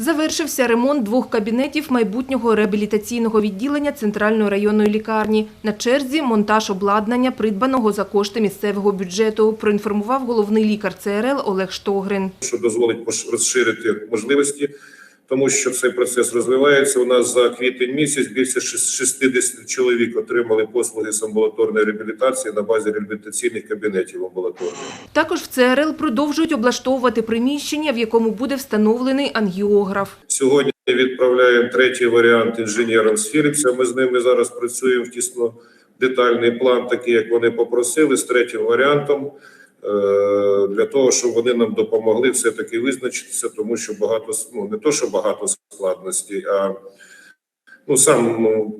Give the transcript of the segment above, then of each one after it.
Завершився ремонт двох кабінетів майбутнього реабілітаційного відділення Центральної районної лікарні. На черзі монтаж обладнання, придбаного за кошти місцевого бюджету, проінформував головний лікар ЦРЛ Олег Штогрин. що дозволить розширити можливості, тому що цей процес розвивається. У нас за квітень місяць більше шес- 60 чоловік отримали послуги з амбулаторної реабілітації на базі реабілітаційних кабінетів амбулаторних. Також в ЦРЛ продовжують облаштовувати приміщення, в якому буде встановлений ангіограф. Сьогодні відправляємо третій варіант інженерам з Філіпса. Ми з ними зараз працюємо в тісно детальний план, такий як вони попросили, з третім варіантом. Е, Для того щоб вони нам допомогли все таки визначитися, тому що багато ну не то, що багато складностей, а ну сам ну,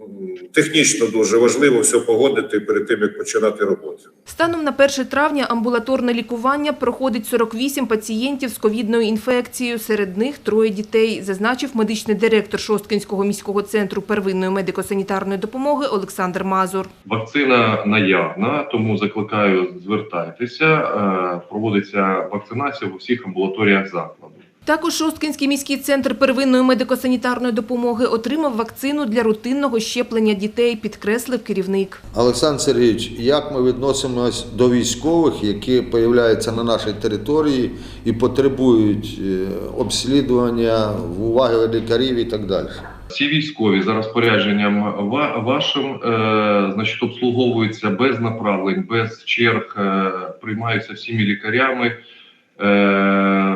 технічно дуже важливо все погодити перед тим як починати роботу. Станом на 1 травня амбулаторне лікування проходить 48 пацієнтів з ковідною інфекцією. Серед них троє дітей, зазначив медичний директор Шосткинського міського центру первинної медико-санітарної допомоги Олександр Мазур. Вакцина наявна, тому закликаю звертайтеся. Е, Проводиться вакцинація в усіх амбулаторіях закладу. Також Шосткинський міський центр первинної медико-санітарної допомоги отримав вакцину для рутинного щеплення дітей, підкреслив керівник. Олександр Сергійович, як ми відносимось до військових, які появляються на нашій території і потребують е, обслідування, уваги лікарів і так далі? Всі військові за розпорядженням ва- вашим е, значить, обслуговуються без направлень, без черг, е, приймаються всіми лікарями,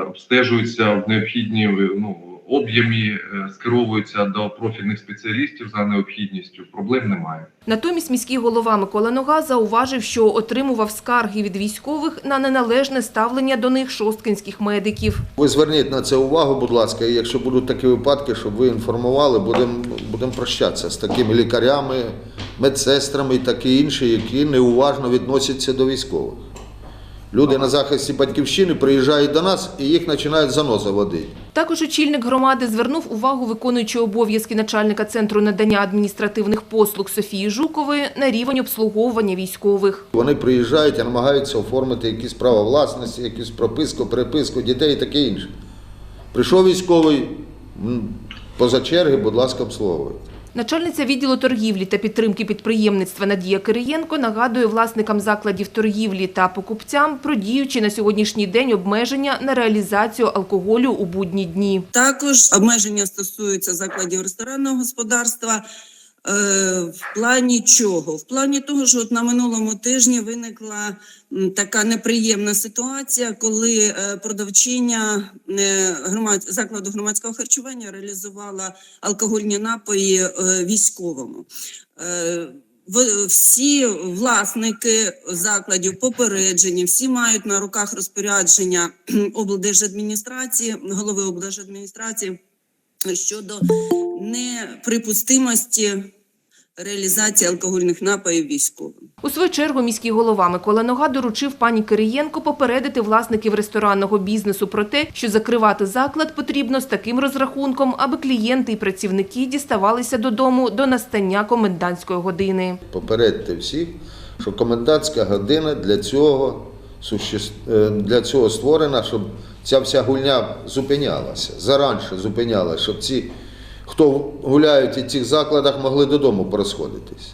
обстежуються в необхідній ну, об'ємі, е, скеровуються до профільних спеціалістів за необхідністю. Проблем немає. Натомість міський голова Микола Нога зауважив, що отримував скарги від військових на неналежне ставлення до них шосткинських медиків. Ви зверніть на це увагу, будь ласка, і якщо будуть такі випадки, щоб ви інформували, будемо будем прощатися з такими лікарями, медсестрами і такі інші, які неуважно відносяться до військових. Люди на захисті батьківщини приїжджають до нас і їх починають заноса водити. Також очільник громади звернув увагу виконуючої обов'язки начальника центру надання адміністративних послуг Софії Жукової на рівень обслуговування військових. Вони приїжджають і намагаються оформити якісь права власності, якусь прописку, переписку дітей і таке інше. Прийшов військовий, поза черги, будь ласка, обслуговуйте. Начальниця відділу торгівлі та підтримки підприємництва Надія Кириєнко нагадує власникам закладів торгівлі та покупцям про діючі на сьогоднішній день обмеження на реалізацію алкоголю у будні дні. Також обмеження стосуються закладів ресторанного господарства. Е, В плані чого? В плані того, що от на минулому тижні виникла така неприємна ситуація, коли е, продавчиня е, громад... закладу громадського харчування реалізувала алкогольні напої військовому. Всі власники закладів попереджені, всі мають на руках розпорядження облдержадміністрації, голови облдержадміністрації щодо неприпустимості реалізації алкогольних напоїв військовим. У свою чергу міський голова Микола Нога доручив пані Кириєнко попередити власників ресторанного бізнесу про те, що закривати заклад потрібно з таким розрахунком, аби клієнти і працівники діставалися додому до настання комендантської години. Попередьте всіх, що комендантська година для цього, для цього створена, щоб ця вся гульня зупинялася, заранше зупинялася, щоб ці, хто гуляють у цих закладах, могли додому порозходитись.